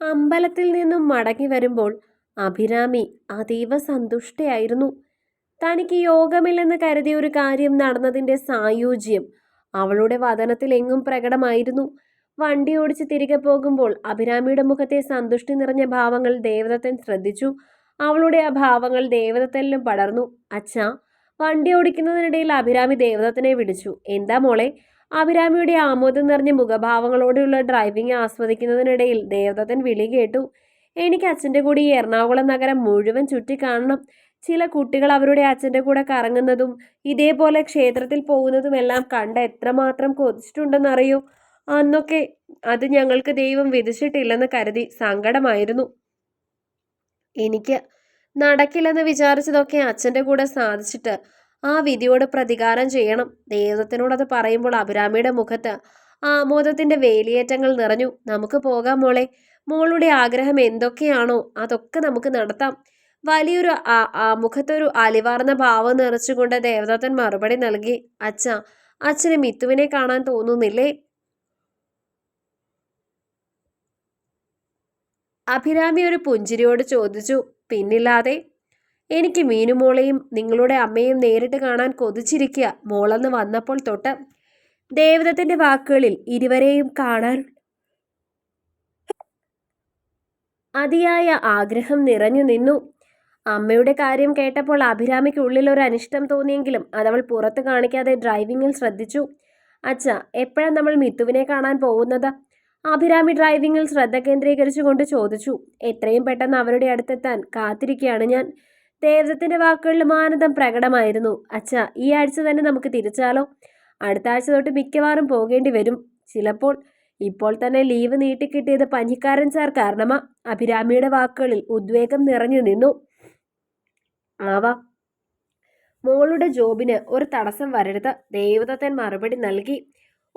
അമ്പലത്തിൽ നിന്നും മടങ്ങി വരുമ്പോൾ അഭിരാമി അതീവ സന്തുഷ്ടയായിരുന്നു. തനിക്ക് യോഗമില്ലെന്ന് കരുതിയ ഒരു കാര്യം നടന്നതിന്റെ സായൂജ്യം അവളുടെ വതനത്തിൽ എങ്ങും പ്രകടമായിരുന്നു. വണ്ടി ഓടിച്ച് തിരികെ പോകുമ്പോൾ അഭിരാമിയുടെ മുഖത്തെ സന്തുഷ്ടി നിറഞ്ഞ ഭാവങ്ങൾ ദേവദത്തൻ ശ്രദ്ധിച്ചു. അവളുടെ ആ ഭാവങ്ങൾ ദേവദത്തനിലും പടർന്നു. അച്ഛാ വണ്ടി ഓടിക്കുന്നതിനിടയിൽ അഭിരാമി ദേവദത്തനെ വിളിച്ചു. എന്താ മോളെ അഭിരാമിയുടെ ആമോദം നിറഞ്ഞ മുഖഭാവങ്ങളോടെയുള്ള ഡ്രൈവിംഗ് ആസ്വദിക്കുന്നതിനിടയിൽ ദേവദത്തൻ വിളി കേട്ടു. എനിക്ക് അച്ഛന്റെ കൂടെ ഈ എറണാകുളം നഗരം മുഴുവൻ ചുറ്റിക്കാണണം. ചില കുട്ടികൾ അവരുടെ അച്ഛന്റെ കൂടെ കറങ്ങുന്നതും ഇതേപോലെ ക്ഷേത്രത്തിൽ പോകുന്നതും പോകുന്നതുമെല്ലാം കണ്ട് എത്രമാത്രം കൊതിച്ചിട്ടുണ്ടെന്നറിയോ? അന്നൊക്കെ അത് ഞങ്ങൾക്ക് ദൈവം വിധിച്ചിട്ടില്ലെന്ന് കരുതി സങ്കടമായിരുന്നു. എനിക്ക് നടക്കില്ലെന്ന് വിചാരിച്ചതൊക്കെ അച്ഛന്റെ കൂടെ സാധിച്ചിട്ട് ആ വിധിയോട് പ്രതികാരം ചെയ്യണം. ദൈവത്തിനോട് അത് പറയുമ്പോൾ അഭിരാമിയുടെ മുഖത്ത് ആമോദത്തിന്റെ വേലിയേറ്റങ്ങൾ നിറഞ്ഞു. നമുക്ക് പോകാം മോളെ. മോളുടെ ആഗ്രഹം എന്തൊക്കെയാണോ അതൊക്കെ നമുക്ക് നടത്താം. വലിയൊരു മുഖത്തൊരു അലിവാർന്ന ഭാവം നിറച്ചുകൊണ്ട് ദേവദത്തൻ മറുപടി നൽകി. അച്ഛ അച്ഛന് മിത്തുവിനെ കാണാൻ തോന്നുന്നില്ലേ? അഭിരാമി ഒരു പുഞ്ചിരിയോട് ചോദിച്ചു. പിന്നില്ലാതെ എനിക്ക് മീനുമോളെയും നിങ്ങളുടെ അമ്മയും നേരിട്ട് കാണാൻ കൊതിച്ചിരിക്കുക. മോളെന്ന് വന്നപ്പോൾ തൊട്ട് ദേവതത്തിന്റെ വാക്കുകളിൽ ഇരുവരെയും കാണാൻ അതിയായ ആഗ്രഹം നിറഞ്ഞു നിന്നു. അമ്മയുടെ കാര്യം കേട്ടപ്പോൾ അഭിരാമിക്ക് ഉള്ളിൽ ഒരു അനിഷ്ടം തോന്നിയെങ്കിലും അതവൾ പുറത്ത് കാണിക്കാതെ ഡ്രൈവിങ്ങിൽ ശ്രദ്ധിച്ചു. അച്ഛ എപ്പോഴാണ് നമ്മൾ മിത്തുവിനെ കാണാൻ പോകുന്നത്? അഭിരാമി ഡ്രൈവിങ്ങിൽ ശ്രദ്ധ കേന്ദ്രീകരിച്ചുകൊണ്ട് ചോദിച്ചു. എത്രയും പെട്ടെന്ന് അവരുടെ അടുത്തെത്താൻ കാത്തിരിക്കുകയാണ് ഞാൻ. ദേവദത്തിന്റെ വാക്കുകളിൽ ആനന്ദം പ്രകടമായിരുന്നു. അച്ഛ ഈ ആഴ്ച തന്നെ നമുക്ക് തിരിച്ചാലോ? അടുത്ത ആഴ്ച തൊട്ട് മിക്കവാറും പോകേണ്ടി വരും. ചിലപ്പോൾ ഇപ്പോൾ തന്നെ ലീവ് നീട്ടിക്കിട്ടിയത് പനിക്കാരൻ സാർ കാരണമാ. അഭിരാമിയുടെ വാക്കുകളിൽ ഉദ്വേഗം നിറഞ്ഞു നിന്നു. ആവാ. മോളുടെ ജോബിന് ഒരു തടസ്സം വരരുത്. ദേവദത്തൻ മറുപടി നൽകി.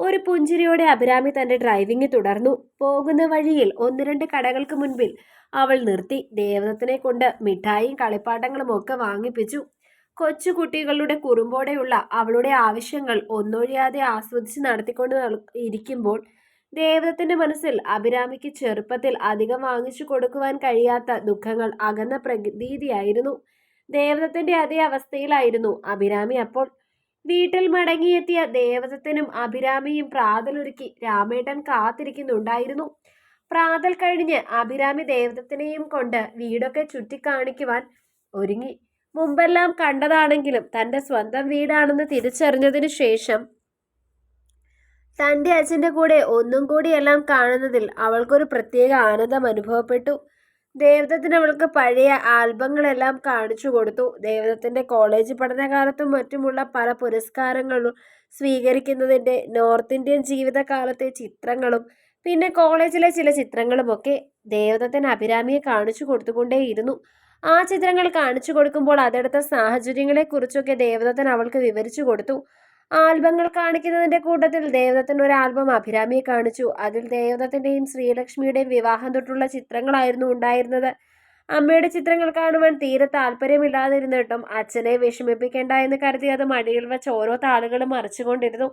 ഒരു പുഞ്ചിരിയോടെ അഭിരാമി തന്റെ ഡ്രൈവിംഗ് തുടർന്നു. പോകുന്ന വഴിയിൽ ഒന്ന് രണ്ട് കടകൾക്ക് മുൻപിൽ അവൾ നിർത്തി. ദേവദത്തിനെ കൊണ്ട് മിഠായിയും കളിപ്പാട്ടങ്ങളും ഒക്കെ വാങ്ങിപ്പിച്ചു. കൊച്ചുകുട്ടികളുടെ കുറുമ്പോടെയുള്ള അവളുടെ ആവശ്യങ്ങൾ ഒന്നൊഴിയാതെ ആസ്വദിച്ച് നടത്തിക്കൊണ്ട് ഇരിക്കുമ്പോൾ ദേവദത്തിന്റെ മനസ്സിൽ അഭിരാമിക്ക് ചെറുപ്പത്തിൽ അധികം വാങ്ങിച്ചു കൊടുക്കുവാൻ കഴിയാത്ത ദുഃഖങ്ങൾ അകന്ന പ്രതീതിയായിരുന്നു ദേവദത്തിന്റെ അതേ അവസ്ഥയിലായിരുന്നു അഭിരാമി അപ്പോൾ. വീട്ടിൽ മടങ്ങിയെത്തിയ ദേവദത്തനും അഭിരാമിയും പ്രാതലൊരുക്കി രാമേട്ടൻ കാത്തിരിക്കുന്നുണ്ടായിരുന്നു. പ്രാതൽ കഴിഞ്ഞ് അഭിരാമി ദേവദത്തിനെയും കൊണ്ട് വീടൊക്കെ ചുറ്റിക്കാണിക്കുവാൻ ഒരുങ്ങി. മുമ്പെല്ലാം കണ്ടതാണെങ്കിലും തന്റെ സ്വന്തം വീടാണെന്ന് തിരിച്ചറിഞ്ഞതിനു ശേഷം തന്റെ അച്ഛന്റെ കൂടെ ഒന്നും കൂടിയെല്ലാം കാണുന്നതിൽ അവൾക്കൊരു പ്രത്യേക ആനന്ദം അനുഭവപ്പെട്ടു. ദേവദത്തിന് അവൾക്ക് പഴയ ആൽബങ്ങളെല്ലാം കാണിച്ചു കൊടുത്തു. ദേവദത്തിന്റെ കോളേജ് പഠനകാലത്തും മറ്റുമുള്ള പല പുരസ്കാരങ്ങളും സ്വീകരിക്കുന്നതിന്റെ നോർത്ത് ഇന്ത്യൻ ജീവിതകാലത്തെ ചിത്രങ്ങളും പിന്നെ കോളേജിലെ ചില ചിത്രങ്ങളുമൊക്കെ ദേവദത്തൻ അഭിരാമിയെ കാണിച്ചു കൊടുത്തുകൊണ്ടേയിരുന്നു. ആ ചിത്രങ്ങൾ കാണിച്ചു കൊടുക്കുമ്പോൾ അതെടുത്ത സാഹചര്യങ്ങളെക്കുറിച്ചൊക്കെ ദേവദത്തൻ അവൾക്ക് വിവരിച്ചു കൊടുത്തു. ആൽബങ്ങൾ കാണിക്കുന്നതിന്റെ കൂട്ടത്തിൽ ദേവദത്തിന്റെ ഒരു ആൽബം അഭിരാമിയെ കാണിച്ചു. അതിൽ ദേവദത്തിന്റെയും ശ്രീലക്ഷ്മിയുടെയും വിവാഹം തൊട്ടുള്ള ചിത്രങ്ങളായിരുന്നു ഉണ്ടായിരുന്നത്. അമ്മയുടെ ചിത്രങ്ങൾ കാണുവാൻ തീരെ താല്പര്യമില്ലാതിരുന്നിട്ടും അച്ഛനെ വിഷമിപ്പിക്കേണ്ട എന്ന് കരുതി അത് മടിയിൽ വെച്ച് ഓരോ താളുകളും മറിച്ചുകൊണ്ടിരുന്നു.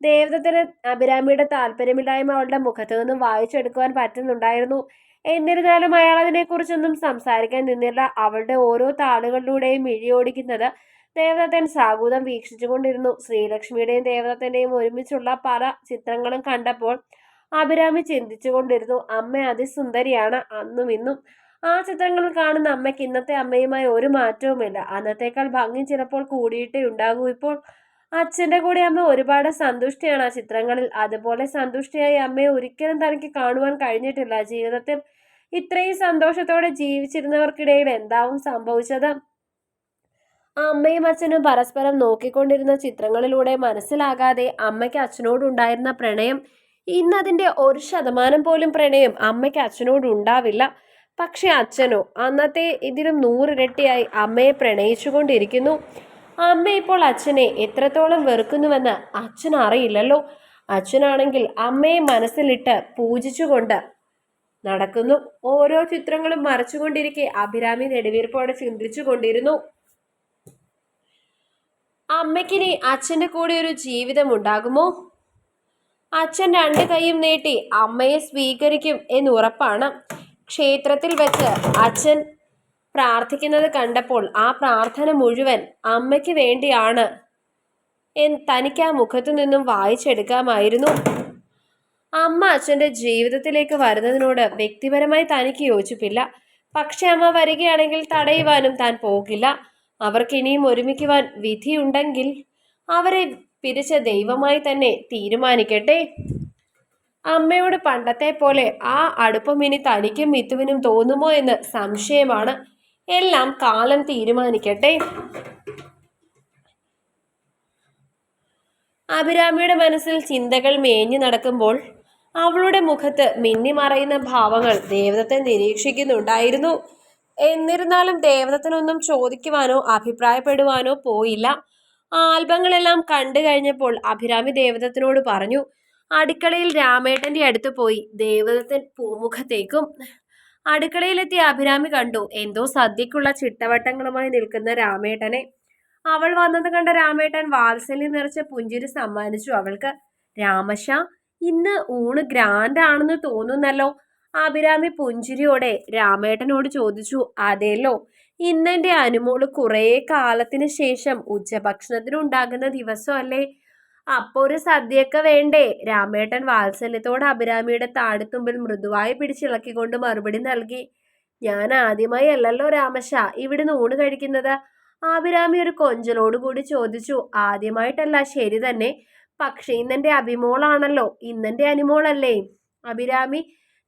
ദേവദത്തിന് അഭിരാമിയുടെ താല്പര്യമില്ലായ്മ അവളുടെ മുഖത്തു നിന്നും വായിച്ചെടുക്കുവാൻ പറ്റുന്നുണ്ടായിരുന്നു. എന്നിരുന്നാലും അയാൾ അതിനെക്കുറിച്ചൊന്നും സംസാരിക്കാൻ നിന്നില്ല. അവളുടെ ഓരോ താളുകളിലൂടെയും മിഴിയോടിക്കുന്നത് ദേവദത്തൻ സാഗൂതം വീക്ഷിച്ചുകൊണ്ടിരുന്നു. ശ്രീലക്ഷ്മിയുടെയും ദേവദത്തന്റെയും ഒരുമിച്ചുള്ള പല ചിത്രങ്ങളും കണ്ടപ്പോൾ അഭിരാമി ചിന്തിച്ചുകൊണ്ടിരുന്നു അമ്മ അതിസുന്ദരിയാണ്. അന്നും ഇന്നും ആ ചിത്രങ്ങൾ കാണുന്ന അമ്മയ്ക്ക് ഇന്നത്തെ അമ്മയുമായി ഒരു മാറ്റവുമില്ല. അന്നത്തേക്കാൾ ഭംഗി ചിലപ്പോൾ കൂടിയിട്ടേ ഉണ്ടാകൂ. ഇപ്പോൾ അച്ഛന്റെ കൂടെ അമ്മ ഒരുപാട് സന്തുഷ്ടിയാണ് ആ ചിത്രങ്ങളിൽ. അതുപോലെ സന്തുഷ്ടിയായി അമ്മയെ ഒരിക്കലും തനിക്ക് കാണുവാൻ കഴിഞ്ഞിട്ടില്ല. ജീവിതത്തിൽ ഇത്രയും സന്തോഷത്തോടെ ജീവിച്ചിരുന്നവർക്കിടയിൽ എന്താവും സംഭവിച്ചത്? അമ്മയും അച്ഛനും പരസ്പരം നോക്കിക്കൊണ്ടിരുന്ന ചിത്രങ്ങളിലൂടെ മനസ്സിലാകാതെ അമ്മയ്ക്ക് അച്ഛനോടുണ്ടായിരുന്ന പ്രണയം ഇന്നതിന്റെ ഒരു ശതമാനം പോലും പ്രണയം അമ്മയ്ക്ക് അച്ഛനോടുണ്ടാവില്ല. പക്ഷെ അച്ഛനോ അന്നത്തെ ഇതിലും നൂറിരട്ടിയായി അമ്മയെ പ്രണയിച്ചുകൊണ്ടിരിക്കുന്നു. അമ്മ ഇപ്പോൾ അച്ഛനെ എത്രത്തോളം വെറുക്കുന്നുവെന്ന് അച്ഛൻ അറിയില്ലല്ലോ അച്ഛനാണെങ്കിൽ അമ്മയെ മനസ്സിലിട്ട് പൂജിച്ചുകൊണ്ട് നടക്കുന്നു. ഓരോ ചിത്രങ്ങളും മറച്ചുകൊണ്ടിരിക്കെ അഭിരാമി നെടുവീർപ്പോടെ ചിന്തിച്ചു കൊണ്ടിരുന്നു അമ്മയ്ക്കിനി അച്ഛന്റെ കൂടെ ഒരു ജീവിതം ഉണ്ടാകുമോ? അച്ഛൻ രണ്ട് കൈയും നീട്ടി അമ്മയെ സ്വീകരിക്കും എന്ന് ഉറപ്പാണ്. ക്ഷേത്രത്തിൽ വെച്ച് അച്ഛൻ പ്രാർത്ഥിക്കുന്നത് കണ്ടപ്പോൾ ആ പ്രാർത്ഥന മുഴുവൻ അമ്മയ്ക്ക് വേണ്ടിയാണ് തനിക്ക് ആ മുഖത്തു നിന്നും വായിച്ചെടുക്കാമായിരുന്നു. അമ്മ അച്ഛന്റെ ജീവിതത്തിലേക്ക് വരുന്നതിനോട് വ്യക്തിപരമായി തനിക്ക് യോജിപ്പില്ല. പക്ഷെ അമ്മ വരികയാണെങ്കിൽ തടയുവാനും താൻ പോകില്ല. അവർക്ക് ഇനിയും ഒരുമിക്കുവാൻ വിധിയുണ്ടെങ്കിൽ അവരെ പിരിച്ച ദൈവമായി തന്നെ തീരുമാനിക്കട്ടെ. അമ്മയോട് പണ്ടത്തെ പോലെ ആ അടുപ്പം ഇനി തനിക്കും മിത്തുവിനും തോന്നുമോ എന്ന് സംശയമാണ്. എല്ലാം കാലം തീരുമാനിക്കട്ടെ. അഭിരാമിയുടെ മനസ്സിൽ ചിന്തകൾ മേഞ്ഞു നടക്കുമ്പോൾ അവളുടെ മുഖത്ത് മിന്നിമറയുന്ന ഭാവങ്ങൾ ദേവതത്തെ നിരീക്ഷിക്കുന്നുണ്ടായിരുന്നു. എന്നിരുന്നാലും ദേവതത്തിനൊന്നും ചോദിക്കുവാനോ അഭിപ്രായപ്പെടുവാനോ പോയില്ല. ആൽബങ്ങളെല്ലാം കണ്ടു കഴിഞ്ഞപ്പോൾ അഭിരാമി ദേവദത്തിനോട് പറഞ്ഞു അടുക്കളയിൽ രാമേട്ടന്റെ അടുത്ത് പോയി ദേവദത്തൻ പൂമുഖത്തേക്കും. അടുക്കളയിലെത്തിയ അഭിരാമി കണ്ടു എന്തോ സദ്യക്കുള്ള ചിട്ടവട്ടങ്ങളുമായി നിൽക്കുന്ന രാമേട്ടനെ. അവൾ വന്നത് കണ്ട രാമേട്ടൻ വാത്സല്യം നിറച്ച പുഞ്ചിരി സമ്മാനിച്ചു അവൾക്ക്. രാമശ ഇന്ന് ഊണ് ഗ്രാൻഡ് ആണെന്ന് തോന്നുന്നല്ലോ. അഭിരാമി പുഞ്ചിരിയോടെ രാമേട്ടനോട് ചോദിച്ചു അതേല്ലോ ഇന്നെന്റെ അനുമോൾ കുറേ കാലത്തിന് ശേഷം ഉച്ചഭക്ഷണത്തിന് ഉണ്ടാകുന്ന ദിവസമല്ലേ? അപ്പോൾ ഒരു സദ്യയൊക്കെ വേണ്ടേ? രാമേട്ടൻ വാത്സല്യത്തോടെ അഭിരാമിയുടെ താടിത്തുമ്പിൽ മൃദുവായി പിടിച്ചിളക്കിക്കൊണ്ട് മറുപടി നൽകി ഞാൻ ആദ്യമായി അല്ലല്ലോ രാമശ ഇവിടുന്ന് ഊണ് കഴിക്കുന്നത്. അഭിരാമി ഒരു കൊഞ്ചലോട് കൂടി ചോദിച്ചു ആദ്യമായിട്ടല്ല ശരി തന്നെ. പക്ഷേ ഇന്നെന്റെ അഭിമോളാണല്ലോ ഇന്നെന്റെ അനുമോളല്ലേ? അഭിരാമി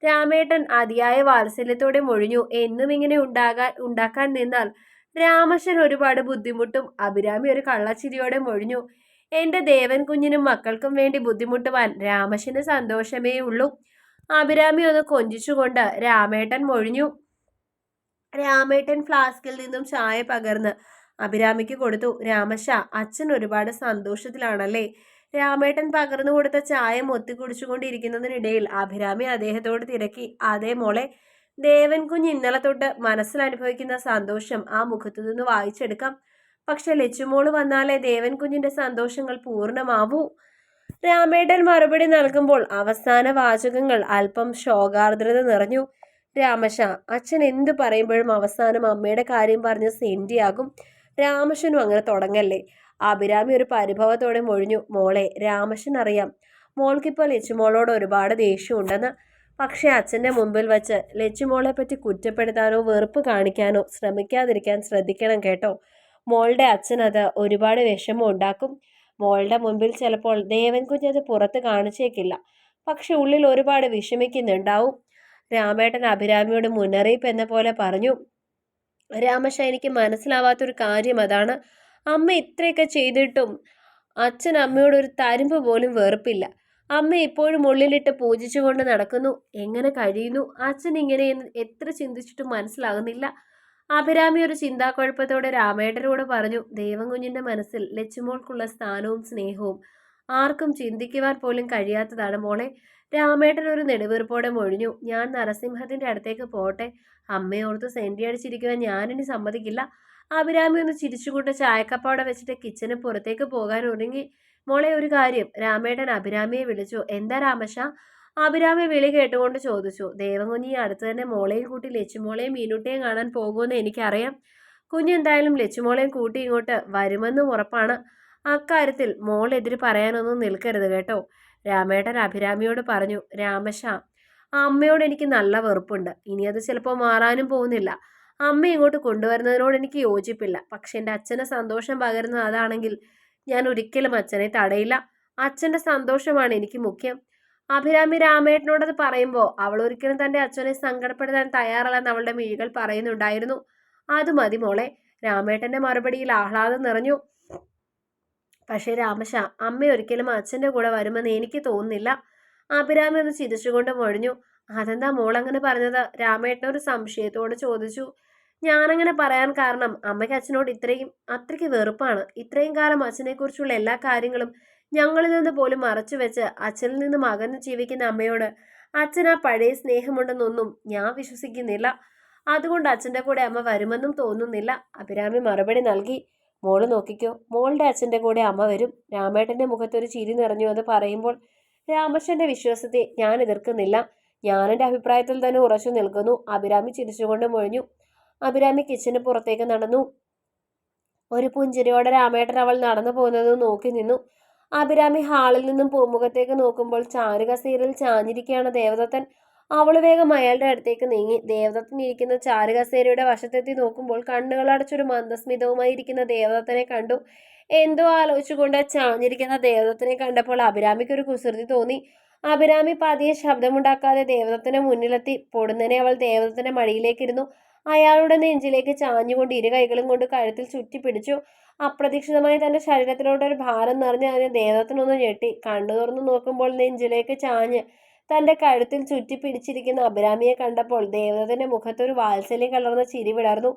രാമേട്ടൻ അതിയായ വാത്സല്യത്തോടെ മൊഴിഞ്ഞു. എന്നും ഇങ്ങനെ ഉണ്ടാകാൻ ഉണ്ടാക്കാൻ നിന്നാൽ രാമശൻ ഒരുപാട് ബുദ്ധിമുട്ടും അഭിരാമി ഒരു കള്ളച്ചിരിയോടെ മൊഴിഞ്ഞു. എന്റെ ദേവൻ കുഞ്ഞിനും മക്കൾക്കും വേണ്ടി ബുദ്ധിമുട്ടുവാൻ രാമശന് സന്തോഷമേ ഉള്ളൂ അഭിരാമി ഒന്ന് കൊഞ്ചിച്ചുകൊണ്ട് രാമേട്ടൻ മൊഴിഞ്ഞു. രാമേട്ടൻ ഫ്ലാസ്കിൽ നിന്നും ചായ പകർന്ന് അഭിരാമിക്ക് കൊടുത്തു. രാമശ അച്ഛൻ ഒരുപാട് സന്തോഷത്തിലാണല്ലേ? രാമേട്ടൻ പകർന്നു കൊടുത്ത ചായ മൊത്തി കുടിച്ചുകൊണ്ടിരിക്കുന്നതിനിടയിൽ അഭിരാമി അദ്ദേഹത്തോട് തിരക്കി അതേ മോളെ ദേവൻ കുഞ്ഞ് ഇന്നലെ തൊട്ട് മനസ്സിൽ അനുഭവിക്കുന്ന സന്തോഷം ആ മുഖത്തു നിന്ന് വായിച്ചെടുക്കാം. പക്ഷെ ലച്ചുമോൾ വന്നാലേ ദേവൻ കുഞ്ഞിന്റെ സന്തോഷങ്ങൾ പൂർണമാവൂ രാമേട്ടൻ മറുപടി നൽകുമ്പോൾ അവസാന വാചകങ്ങൾ അല്പം ശോകാർദ്രത നിറഞ്ഞു. രാമശ അച്ഛൻ എന്തു പറയുമ്പോഴും അവസാനം അമ്മയുടെ കാര്യം പറഞ്ഞ് സെന്റിയാകും. രാമശനും അങ്ങനെ തുടങ്ങല്ലേ? അഭിരാമി ഒരു പരിഭവത്തോടെ മൊഴിഞ്ഞു മോളെ രാമശൻ അറിയാം മോൾക്കിപ്പോൾ ലച്ചുമോളോട് ഒരുപാട് ദേഷ്യമുണ്ടെന്ന്. പക്ഷേ അച്ഛന്റെ മുമ്പിൽ വച്ച് ലച്ചുമോളെ പറ്റി കുറ്റപ്പെടുത്താനോ വെറുപ്പ് കാണിക്കാനോ ശ്രമിക്കാതിരിക്കാൻ ശ്രദ്ധിക്കണം കേട്ടോ. മോളുടെ അച്ഛനത് ഒരുപാട് വിഷമം ഉണ്ടാക്കും. മോളുടെ മുമ്പിൽ ചിലപ്പോൾ ദേവൻ കുഞ്ഞത് പുറത്ത് കാണിച്ചേക്കില്ല. പക്ഷെ ഉള്ളിൽ ഒരുപാട് വിഷമിക്കുന്നുണ്ടാവും. രാമേട്ടൻ അഭിരാമിയോട് മുന്നറിയിപ്പ് എന്ന പോലെ പറഞ്ഞു. രാമശ എനിക്ക് മനസ്സിലാവാത്തൊരു കാര്യം അതാണ്. അമ്മ ഇത്രയൊക്കെ ചെയ്തിട്ടും അച്ഛൻ അമ്മയോട് ഒരു തരുമ്പ് പോലും വെറുപ്പില്ല. അമ്മ ഇപ്പോഴും ഉള്ളിലിട്ട് പൂജിച്ചുകൊണ്ട് നടക്കുന്നു. എങ്ങനെ കഴിയുന്നു? അച്ഛൻ ഇങ്ങനെ എത്ര ചിന്തിച്ചിട്ടും മനസ്സിലാകുന്നില്ല. അഭിരാമി ഒരു ചിന്താക്കുഴപ്പത്തോടെ രാമേട്ടനോട് പറഞ്ഞു ദേവൻകുഞ്ഞിന്റെ മനസ്സിൽ ലച്ചുമോൾക്കുള്ള സ്ഥാനവും സ്നേഹവും ആർക്കും ചിന്തിക്കുവാൻ പോലും കഴിയാത്തതാണ് മോളെ. രാമേട്ടൻ ഒരു നെടുവീർപ്പോടെ മൊഴിഞ്ഞു ഞാൻ നരസിംഹത്തിന്റെ അടുത്തേക്ക് പോട്ടെ. അമ്മയോർത്ത് സെന്റി അടിച്ചിരിക്കുവാൻ ഞാനിനി സമ്മതിക്കില്ല. അഭിരാമി ഒന്ന് ചിരിച്ചുകൊണ്ട് ചായക്കപ്പാടെ വെച്ചിട്ട് കിച്ചന് പുറത്തേക്ക് പോകാൻ ഒരുങ്ങി. മോളെ ഒരു കാര്യം. രാമേട്ടൻ അഭിരാമിയെ വിളിച്ചു. എന്താ രാമശ? അഭിരാമി വിളി കേട്ടുകൊണ്ട് ചോദിച്ചു. ദേവകുഞ്ഞി അടുത്ത് തന്നെ മോളെയും കൂട്ടി ലച്ചുമോളെയും മീനുട്ടിയും കാണാൻ പോകുമെന്ന് എനിക്കറിയാം. കുഞ്ഞ് എന്തായാലും ലച്ചുമോളെയും കൂട്ടി ഇങ്ങോട്ട് വരുമെന്ന് ഉറപ്പാണ്. അക്കാര്യത്തിൽ മോൾ എതിര് പറയാനൊന്നും നിൽക്കരുത് കേട്ടോ രാമേട്ടൻ അഭിരാമിയോട് പറഞ്ഞു. രാമശ അമ്മയോട് എനിക്ക് നല്ല വെറുപ്പുണ്ട്. ഇനി അത് ചിലപ്പോൾ മാറാനും പോകുന്നില്ല. അമ്മ ഇങ്ങോട്ട് കൊണ്ടുവരുന്നതിനോട് എനിക്ക് യോജിപ്പില്ല. പക്ഷെ എന്റെ അച്ഛന് സന്തോഷം പകരുന്നത് അതാണെങ്കിൽ ഞാൻ ഒരിക്കലും അച്ഛനെ തടയില്ല. അച്ഛന്റെ സന്തോഷമാണ് എനിക്ക് മുഖ്യം. അഭിരാമി രാമേട്ടനോടത് പറയുമ്പോൾ അവൾ ഒരിക്കലും തന്റെ അച്ഛനെ സങ്കടപ്പെടുത്താൻ തയ്യാറല്ലെന്ന് അവളുടെ മിഴികൾ പറയുന്നുണ്ടായിരുന്നു. അത് മതി മോളെ. രാമേട്ടന്റെ മറുപടിയിൽ ആഹ്ലാദം നിറഞ്ഞു. പക്ഷേ രാമശ അമ്മ ഒരിക്കലും അച്ഛന്റെ കൂടെ വരുമെന്ന് എനിക്ക് തോന്നുന്നില്ല. അഭിരാമി ഒന്ന് ചിരിച്ചുകൊണ്ട് മൊഴിഞ്ഞു. അതെന്താ മോൾ അങ്ങനെ പറഞ്ഞത്? രാമേട്ടനൊരു സംശയത്തോട് ചോദിച്ചു. ഞാനങ്ങനെ പറയാൻ കാരണം അമ്മയ്ക്ക് അച്ഛനോട് ഇത്രയും അത്രയ്ക്ക് വെറുപ്പാണ്. ഇത്രയും കാലം അച്ഛനെക്കുറിച്ചുള്ള എല്ലാ കാര്യങ്ങളും ഞങ്ങളിൽ നിന്ന് പോലും മറച്ചു വെച്ച് അച്ഛനിൽ നിന്ന് അകന്ന് ജീവിക്കുന്ന അമ്മയോട് അച്ഛൻ ആ പഴയ സ്നേഹമുണ്ടെന്നൊന്നും ഞാൻ വിശ്വസിക്കുന്നില്ല. അതുകൊണ്ട് അച്ഛന്റെ കൂടെ അമ്മ വരുമെന്നും തോന്നുന്നില്ല. അഭിരാമി മറുപടി നൽകി മോൾ നോക്കിക്കോ മോളുടെ അച്ഛന്റെ കൂടെ അമ്മ വരും. രാമേട്ടന്റെ മുഖത്തൊരു ചിരി നിറഞ്ഞു എന്ന് പറയുമ്പോൾ രാമശന്റെ വിശ്വാസത്തെ ഞാൻ എതിർക്കുന്നില്ല. ഞാനെന്റെ അഭിപ്രായത്തിൽ തന്നെ ഉറച്ചു നിൽക്കുന്നു. അഭിരാമി ചിരിച്ചുകൊണ്ട് മൊഴിഞ്ഞു അഭിരാമി കിച്ചന് പുറത്തേക്ക് നടന്നു. ഒരു പുഞ്ചിരിയോടെ രാമേട്ടൻ അവൾ നടന്നു പോകുന്നത് നോക്കി നിന്നു. അഭിരാമി ഹാളിൽ നിന്നും പൂമുഖത്തേക്ക് നോക്കുമ്പോൾ ചാരുകസീരിൽ ചാഞ്ഞിരിക്കുകയാണ് ദേവദത്തൻ. അവൾ വേഗം അയാളുടെ അടുത്തേക്ക് നീങ്ങി. ദേവദത്തൻ ഇരിക്കുന്ന ചാരുകസേരയുടെ വശത്തെത്തി നോക്കുമ്പോൾ കണ്ണുകൾ അടച്ചൊരു മന്ദസ്മിതവുമായി ഇരിക്കുന്ന ദേവദത്തനെ കണ്ടു. എന്തോ ആലോചിച്ചുകൊണ്ട് ചാഞ്ഞിരിക്കുന്ന ദേവദത്തനെ കണ്ടപ്പോൾ അഭിരാമിക്ക് ഒരു കുസൃതി തോന്നി. അഭിരാമി പതിയെ ശബ്ദമുണ്ടാക്കാതെ ദേവദത്തനെ മുന്നിലെത്തി. പൊടുന്നനെ അവൾ ദേവദത്തന്റെ മടിയിലേക്കിരുന്നു അയാളുടെ നെഞ്ചിലേക്ക് ചാഞ്ഞുകൊണ്ട് ഇരു കൈകളും കൊണ്ട് കഴുത്തിൽ ചുറ്റി പിടിച്ചു. അപ്രതീക്ഷിതമായി തന്റെ ശരീരത്തിലോട്ട് ഒരു ഭാരം നിറഞ്ഞ് അതിന് ദേഹത്തിനൊന്ന് ഞെട്ടി. കണ്ണു തുറന്നു നോക്കുമ്പോൾ നെഞ്ചിലേക്ക് ചാഞ്ഞ് തന്റെ കഴുത്തിൽ ചുറ്റി പിടിച്ചിരിക്കുന്ന അഭിരാമിയെ കണ്ടപ്പോൾ ദേവതത്തിന്റെ മുഖത്തൊരു വാത്സല്യം കലർന്ന ചിരി വിടർന്നു.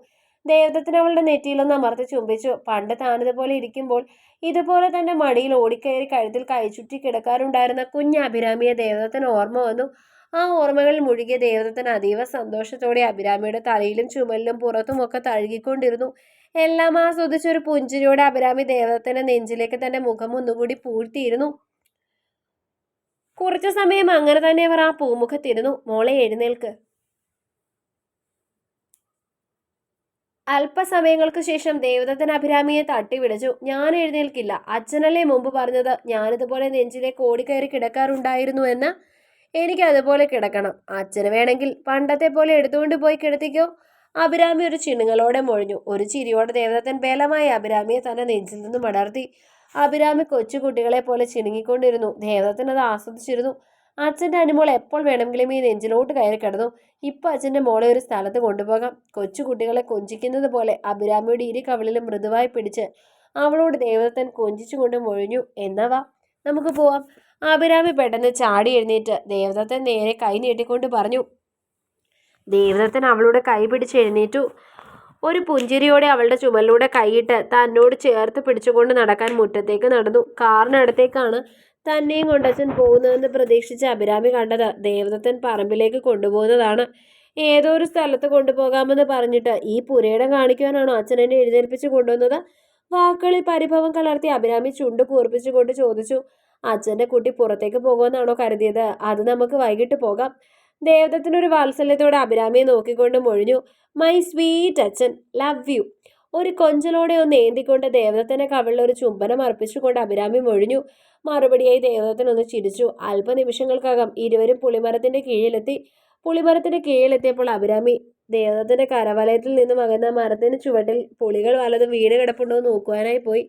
ദേവതത്തിന് അവളുടെ നെറ്റിയിലൊന്ന് അമർത്തി ചുംബിച്ചു. പണ്ട് താനിതുപോലെ ഇരിക്കുമ്പോൾ ഇതുപോലെ തന്റെ മടിയിൽ ഓടിക്കയറി കഴുത്തിൽ കൈ ചുറ്റി കിടക്കാറുണ്ടായിരുന്ന കുഞ്ഞ് അഭിരാമിയെ ദേവതത്തിന് ഓർമ്മ വന്നു. ആ ഓർമ്മകളിൽ മുഴുകിയ ദേവദത്തൻ അതീവ സന്തോഷത്തോടെ അഭിരാമിയുടെ തലയിലും ചുമലിലും പുറത്തും ഒക്കെ തഴുകിക്കൊണ്ടിരുന്നു. എല്ലാം ആസ്വദിച്ചൊരു പുഞ്ചിരിയോടെ അഭിരാമി ദേവദത്തന്റെ നെഞ്ചിലേക്ക് തന്റെ മുഖം ഒന്നുകൂടി പൂഴ്ത്തിയിരുന്നു. കുറച്ചു സമയം അങ്ങനെ തന്നെ അവർ ആ പൂമുഖത്തിരുന്നു. മോളെ എഴുന്നേൽക്ക്. അല്പസമയങ്ങൾക്ക് ശേഷം ദേവദത്തൻ അഭിരാമിയെ തട്ടി ഞാൻ എഴുന്നേൽക്കില്ല. അച്ഛനല്ലേ മുമ്പ് പറഞ്ഞത്. ഞാനിതുപോലെ നെഞ്ചിലേക്ക് ഓടിക്കയറി കിടക്കാറുണ്ടായിരുന്നു എന്ന് എനിക്ക് അതുപോലെ കിടക്കണം. അച്ഛന് വേണമെങ്കിൽ പണ്ടത്തെ പോലെ എടുത്തുകൊണ്ട് പോയി കിടത്തിക്കോ. അഭിരാമി ഒരു ചിണുങ്ങളോടെ മൊഴിഞ്ഞു. ഒരു ചിരിയോടെ ദേവദത്തൻ ബലമായി അഭിരാമിയെ തന്നെ നെഞ്ചിൽ നിന്നും അടർത്തി അഭിരാമി കൊച്ചുകുട്ടികളെ പോലെ ചിണുങ്ങിക്കൊണ്ടിരുന്നു. ദേവദത്തൻ അത് ആസ്വദിച്ചിരുന്നു. അച്ഛന്റെ അനുമോൾ എപ്പോൾ വേണമെങ്കിലും ഈ നെഞ്ചിലോട്ട് കയറി കിടന്നു. ഇപ്പൊ അച്ഛന്റെ മോളെ ഒരു സ്ഥലത്ത് കൊണ്ടുപോകാം. കൊച്ചുകുട്ടികളെ കൊഞ്ചിക്കുന്നത് പോലെ അഭിരാമിയുടെ ഇരു കവിളിലും മൃദുവായി പിടിച്ച് അവളോട് ദേവദത്തൻ കൊഞ്ചിച്ചുകൊണ്ട് മൊഴിഞ്ഞു. എന്നാ നമുക്ക് പോവാം. അഭിരാമി പെട്ടെന്ന് ചാടി എഴുന്നേറ്റ് ദേവദത്തൻ നേരെ കൈ നീട്ടിക്കൊണ്ട് പറഞ്ഞു ദേവദത്തൻ അവളുടെ കൈ പിടിച്ച് എഴുന്നേറ്റു. ഒരു പുഞ്ചിരിയോടെ അവളുടെ ചുമലിലൂടെ കൈയിട്ട് തന്നോട് ചേർത്ത് പിടിച്ചുകൊണ്ട് നടക്കാൻ മുറ്റത്തേക്ക് നടന്നു. കാറിനടുത്തേക്കാണ് തന്നെയും കൊണ്ടച്ഛൻ പോകുന്നതെന്ന് പ്രതീക്ഷിച്ച് അഭിരാമി കണ്ടത് ദേവദത്തൻ പറമ്പിലേക്ക് കൊണ്ടുപോകുന്നതാണ്. ഏതോ ഒരു സ്ഥലത്ത് കൊണ്ടുപോകാമെന്ന് പറഞ്ഞിട്ട് ഈ പുരയിടം കാണിക്കുവാനാണോ അച്ഛൻ എന്നെ എഴുന്നേൽപ്പിച്ച് കൊണ്ടുവന്നത്? വാക്കുകളിൽ പരിഭവം കലർത്തി അഭിരാമി ചുണ്ട് കൂർപ്പിച്ചുകൊണ്ട് ചോദിച്ചു അച്ഛന്റെ കുട്ടി പുറത്തേക്ക് പോകുമെന്നാണോ കരുതിയത്? അത് നമുക്ക് വൈകിട്ട് പോകാം. ദേവദത്തിനൊരു വാത്സല്യത്തോടെ അഭിരാമിയെ നോക്കിക്കൊണ്ട് മൊഴിഞ്ഞു my sweet achan love you ഒരു കൊഞ്ചലോടെ ഒന്ന് ഏന്തിക്കൊണ്ട് ദേവദത്തനെ കവിളിൽ ഒരു ചുംബനം അർപ്പിച്ചുകൊണ്ട് അഭിരാമി മൊഴിഞ്ഞു. മറുപടിയായി ദേവതത്തിനൊന്ന് ചിരിച്ചു. അല്പനിമിഷങ്ങൾക്കകം ഇരുവരും പുളിമരത്തിന്റെ കീഴിലെത്തി. പുളിമരത്തിന്റെ കീഴിലെത്തിയപ്പോൾ അഭിരാമി ദേവദത്തിന്റെ കരവലയത്തിൽ നിന്നും അകന്ന മരത്തിന്റെ ചുവട്ടിൽ പുളികൾ വലത് വീണ് കിടപ്പുണ്ടോ നോക്കുവാനായി പോയി.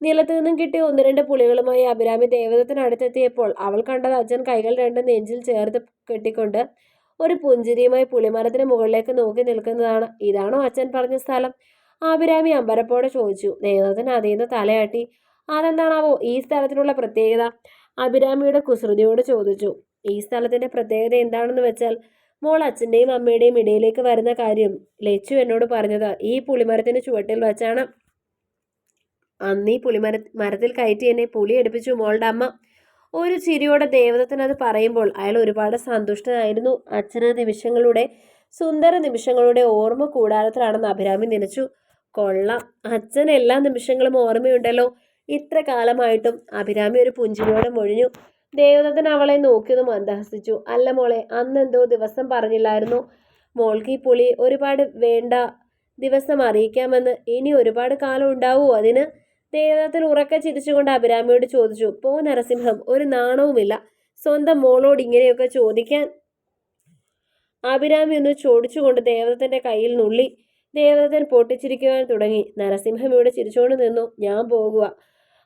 നിലത്തു നിന്നും കിട്ടിയ ഒന്ന് രണ്ട് പുളികളുമായി അഭിരാമി ദേവതത്തിനടുത്തെത്തിയപ്പോൾ അവൾ കണ്ടത് അച്ഛൻ കൈകൾ രണ്ട് നെഞ്ചിൽ ചേർത്ത് കെട്ടിക്കൊണ്ട് ഒരു പുഞ്ചിരിയുമായി പുളിമരത്തിന് മുകളിലേക്ക് നോക്കി നിൽക്കുന്നതാണ്. ഇതാണോ അച്ഛൻ പറഞ്ഞ സ്ഥലം? അഭിരാമി അമ്പരപ്പോടെ ചോദിച്ചു. ദേവതത്തിന് അതീന്ന് തലയാട്ടി. അതെന്താണാവോ ഈ സ്ഥലത്തിനുള്ള പ്രത്യേകത? അഭിരാമിയുടെ കുസൃതിയോട് ചോദിച്ചു. ഈ സ്ഥലത്തിന്റെ പ്രത്യേകത എന്താണെന്ന് വെച്ചാൽ മോൾ അച്ഛന്റെയും അമ്മയുടെയും ഇടയിലേക്ക് വരുന്ന കാര്യം ലച്ചു എന്നോട് പറഞ്ഞത് ഈ പുളിമരത്തിന് ചുവട്ടിൽ വെച്ചാണ്. അന്ന് ഈ പുളിമര മരത്തിൽ കയറ്റി എന്നെ പുളി എടുപ്പിച്ചു മോളുടെ അമ്മ. ഒരു ചിരിയോടെ ദേവതത്തിനത് അത് പറയുമ്പോൾ അയാൾ ഒരുപാട് സന്തുഷ്ടനായിരുന്നു. അച്ഛന് നിമിഷങ്ങളുടെ സുന്ദര നിമിഷങ്ങളുടെ ഓർമ്മ കൂടാരത്തിലാണെന്ന് അഭിരാമി നനച്ചു കൊള്ളാം. അച്ഛൻ എല്ലാ നിമിഷങ്ങളും ഓർമ്മയുണ്ടല്ലോ. ഇത്ര കാലമായിട്ടും അഭിരാമി ഒരു പുഞ്ചിരിയോടെ മൊഴിഞ്ഞു. ദേവദത്തൻ അവളെ നോക്കിയതും മന്ദഹസിച്ചു അല്ല മോളെ അന്നെന്തോ ദിവസം പറഞ്ഞില്ലായിരുന്നു. മോൾക്ക് ഈ പുളി ഒരുപാട് വേണ്ട ദിവസം അറിയിക്കാമെന്ന് ഇനി ഒരുപാട് കാലം ഉണ്ടാവൂ അതിന്. ദേവദത്തൻ ഉറക്കെ ചിരിച്ചുകൊണ്ട് അഭിരാമിയോട് ചോദിച്ചു പോ നരസിംഹം ഒരു നാണവുമില്ല. സ്വന്തം മോളോട് ഇങ്ങനെയൊക്കെ ചോദിക്കാൻ? അഭിരാമി ഒന്ന് ചോദിച്ചുകൊണ്ട് ദേവദത്തിന്റെ കയ്യിൽ നുള്ളി. ദേവദത്തൻ പൊട്ടിച്ചിരിക്കുവാൻ തുടങ്ങി. നരസിംഹം ഇവിടെ ചിരിച്ചുകൊണ്ട് നിന്നു. ഞാൻ പോകുക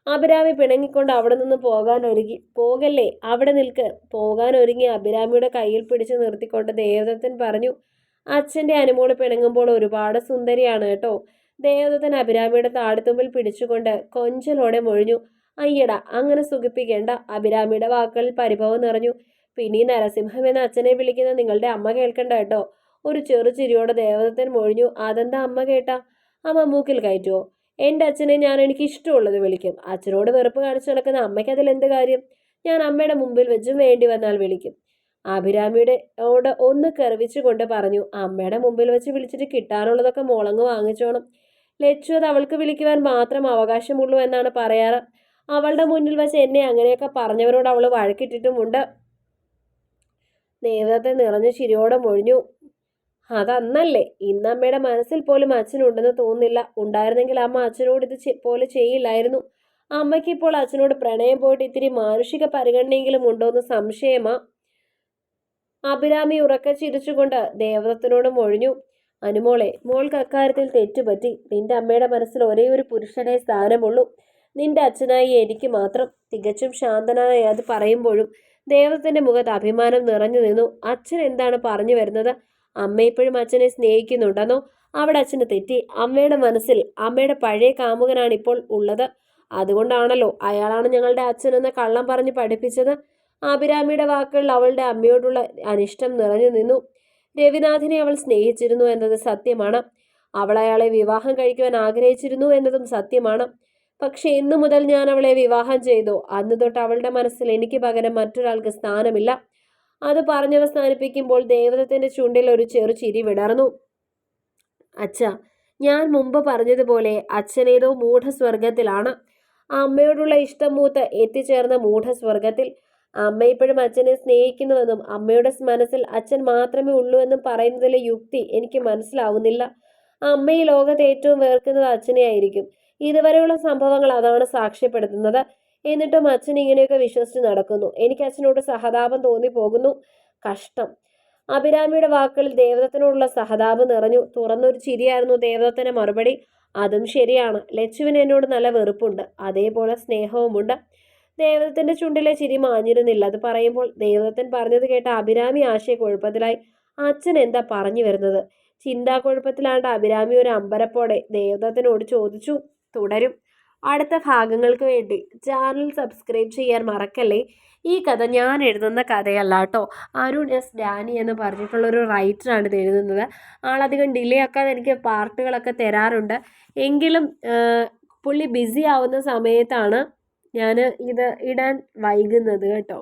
അഭിരാമി പിണങ്ങിക്കൊണ്ട് അവിടെ നിന്ന് പോകാൻ ഒരുങ്ങി. പോകല്ലേ അവിടെ നിൽക്ക്. പോകാൻ ഒരുങ്ങി അഭിരാമിയുടെ കയ്യിൽ പിടിച്ചു നിർത്തിക്കൊണ്ട് ദേവദത്തൻ പറഞ്ഞു അച്ഛന്റെ അനുമോൾ പിണങ്ങുമ്പോൾ ഒരുപാട് സുന്ദരിയാണ് കേട്ടോ. ദേവദത്തൻ അഭിരാമിയുടെ താടിത്തുമ്പിൽ പിടിച്ചുകൊണ്ട് കൊഞ്ചലോടെ മൊഴിഞ്ഞു അയ്യട അങ്ങനെ സുഖിപ്പിക്കേണ്ട. അഭിരാമിയുടെ വാക്കുകളിൽ പരിഭവം നിറഞ്ഞു. പിന്നെ നരസിംഹം എന്ന അച്ഛനെ വിളിക്കുന്ന നിങ്ങളുടെ അമ്മ കേൾക്കണ്ട കേട്ടോ. ഒരു ചെറു ചിരിയോടെ ദേവദത്തൻ മൊഴിഞ്ഞു അതെന്താ അമ്മ കേട്ട? അമ്മ മൂക്കിൽ കയറ്റുമോ എന്റെ അച്ഛനെ ഞാൻ എനിക്ക് ഇഷ്ടമുള്ളത് വിളിക്കും. അച്ഛനോട് വെറുപ്പ് കാണിച്ചു നടക്കുന്ന അമ്മയ്ക്ക് അതിൽ എന്ത് കാര്യം? ഞാൻ അമ്മയുടെ മുമ്പിൽ വെച്ചും വേണ്ടി വന്നാൽ വിളിക്കും. അഭിരാമിയുടെ ഓട് ഒന്ന് കറിവിച്ചുകൊണ്ട് പറഞ്ഞു അമ്മയുടെ മുമ്പിൽ വെച്ച് വിളിച്ചിട്ട് കിട്ടാനുള്ളതൊക്കെ മുളങ്ങ് വാങ്ങിച്ചോണം. ലച്ചു അത് അവൾക്ക് വിളിക്കുവാൻ മാത്രം അവകാശമുള്ളൂ എന്നാണ് പറയാറ്. അവളുടെ മുന്നിൽ വെച്ച് എന്നെ അങ്ങനെയൊക്കെ പറഞ്ഞവരോട് അവൾ വഴക്കിട്ടിട്ടുമുണ്ട്. ദേവദത്തൻ നിറഞ്ഞ് ചിരിയോടെ മൊഴിഞ്ഞു. അതന്നല്ലേ ഇന്നമ്മയുടെ മനസ്സിൽ പോലും അച്ഛനുണ്ടെന്ന് തോന്നുന്നില്ല. ഉണ്ടായിരുന്നെങ്കിൽ അമ്മ അച്ഛനോട് ഇത് പോലെ ചെയ്യില്ലായിരുന്നു. അമ്മയ്ക്ക് ഇപ്പോൾ അച്ഛനോട് പ്രണയം പോയിട്ട് ഇത്തിരി മാനുഷിക പരിഗണനയെങ്കിലും ഉണ്ടോന്ന് സംശയമാ. അഭിരാമി ഉറക്കെ ചിരിച്ചുകൊണ്ട് ദേവദത്തനോട് മൊഴിഞ്ഞു. അനുമോളെ മോൾക്ക് അക്കാര്യത്തിൽ തെറ്റുപറ്റി നിന്റെ അമ്മയുടെ മനസ്സിൽ ഒരേ ഒരു പുരുഷനെ സ്ഥാനമുള്ളൂ. നിന്റെ അച്ഛനായി എനിക്ക് മാത്രം. തികച്ചും ശാന്തനായി അത് പറയുമ്പോഴും ദേവത്തിന്റെ മുഖത്ത് അഭിമാനം നിറഞ്ഞു നിന്നു. അച്ഛൻ എന്താണ് പറഞ്ഞു വരുന്നത്? അമ്മ ഇപ്പോഴും അച്ഛനെ സ്നേഹിക്കുന്നുണ്ടെന്നോ? അവിടെ അച്ഛന് തെറ്റി. അമ്മയുടെ മനസ്സിൽ അമ്മയുടെ പഴയ കാമുകനാണ് ഇപ്പോൾ ഉള്ളത്. അതുകൊണ്ടാണല്ലോ അയാളാണ് ഞങ്ങളുടെ അച്ഛനെന്ന കള്ളം പറഞ്ഞ് പഠിപ്പിച്ചത്. അഭിരാമിയുടെ വാക്കുകളിൽ അവളുടെ അമ്മയോടുള്ള അനിഷ്ടം നിറഞ്ഞു നിന്നു. രവിനാഥിനെ അവൾ സ്നേഹിച്ചിരുന്നു എന്നത് സത്യമാണ്. അവൾ അയാളെ വിവാഹം കഴിക്കുവാൻ ആഗ്രഹിച്ചിരുന്നു എന്നതും സത്യമാണ്. പക്ഷെ ഇന്നു മുതൽ ഞാൻ അവളെ വിവാഹം ചെയ്തു. അന്ന് തൊട്ട് അവളുടെ മനസ്സിൽ എനിക്ക് പകരം മറ്റൊരാൾക്ക് സ്ഥാനമില്ല. അത് പറഞ്ഞവസാനിപ്പിക്കുമ്പോൾ ദേവതത്തിന്റെ ചുണ്ടിൽ ഒരു ചെറു ചിരി വിടർന്നു. അച്ഛ ഞാൻ മുമ്പ് പറഞ്ഞതുപോലെ അച്ഛനേതോ മൂഢസ്വർഗത്തിലാണ് അമ്മയോടുള്ള ഇഷ്ടം മൂത്ത് എത്തിച്ചേർന്ന മൂഢസ്വർഗത്തിൽ അമ്മ ഇപ്പോഴും അച്ഛനെ സ്നേഹിക്കുന്നുവെന്നും അമ്മയുടെ മനസ്സിൽ അച്ഛൻ മാത്രമേ ഉള്ളൂ എന്നും പറയുന്നതിലെ യുക്തി എനിക്ക് മനസ്സിലാവുന്നില്ല. അമ്മ ഈ ലോകത്ത് ഏറ്റവും വേർക്കുന്നത് അച്ഛനെ ആയിരിക്കും. ഇതുവരെയുള്ള സംഭവങ്ങൾ അതാണ് സാക്ഷ്യപ്പെടുത്തുന്നത്. എന്നിട്ടും അച്ഛൻ ഇങ്ങനെയൊക്കെ വിശ്വസിച്ച് നടക്കുന്നു. എനിക്ക് അച്ഛനോട് സഹതാപം തോന്നി പോകുന്നു കഷ്ടം. അഭിരാമിയുടെ വാക്കുകളിൽ ദേവദത്തിനോടുള്ള സഹതാപം നിറഞ്ഞു. തുറന്നൊരു ചിരിയായിരുന്നു ദേവദത്തിന്റെ മറുപടി. അതും ശരിയാണ്. ലച്ചുവിന് എന്നോട് നല്ല വെറുപ്പുണ്ട്. അതേപോലെ സ്നേഹവുമുണ്ട്. ദേവദത്തിന്റെ ചുണ്ടിലെ ചിരി മാഞ്ഞിരുന്നില്ല. അത് പറയുമ്പോൾ ദേവദത്തൻ പറഞ്ഞത് കേട്ട അഭിരാമി ആശയക്കുഴപ്പത്തിലായി അച്ഛൻ എന്താ പറഞ്ഞു വരുന്നത്? ചിന്താ ചിന്താക്കുഴപ്പത്തിലാണ്ട് അഭിരാമി ഒരു അമ്പരപ്പോടെ ദേവദത്തനോട് ചോദിച്ചു. തുടരും. അടുത്ത ഭാഗങ്ങൾക്ക് വേണ്ടി ചാനൽ സബ്സ്ക്രൈബ് ചെയ്യാൻ മറക്കല്ലേ? ഈ കഥ ഞാൻ എഴുതുന്ന കഥയല്ല കേട്ടോ. അരുൺ എസ് ഡാനി എന്ന് പറഞ്ഞിട്ടുള്ളൊരു റൈറ്ററാണ് ഇത് എഴുതുന്നത്. ആളധികം ഡിലേ ആക്കാതെ എനിക്ക് പാർട്ടുകളൊക്കെ തരാറുണ്ട്. എങ്കിലും പുള്ളി ബിസി ആവുന്ന സമയത്താണ് ഞാൻ ഇത് ഇടാൻ വൈകുന്നത് കേട്ടോ.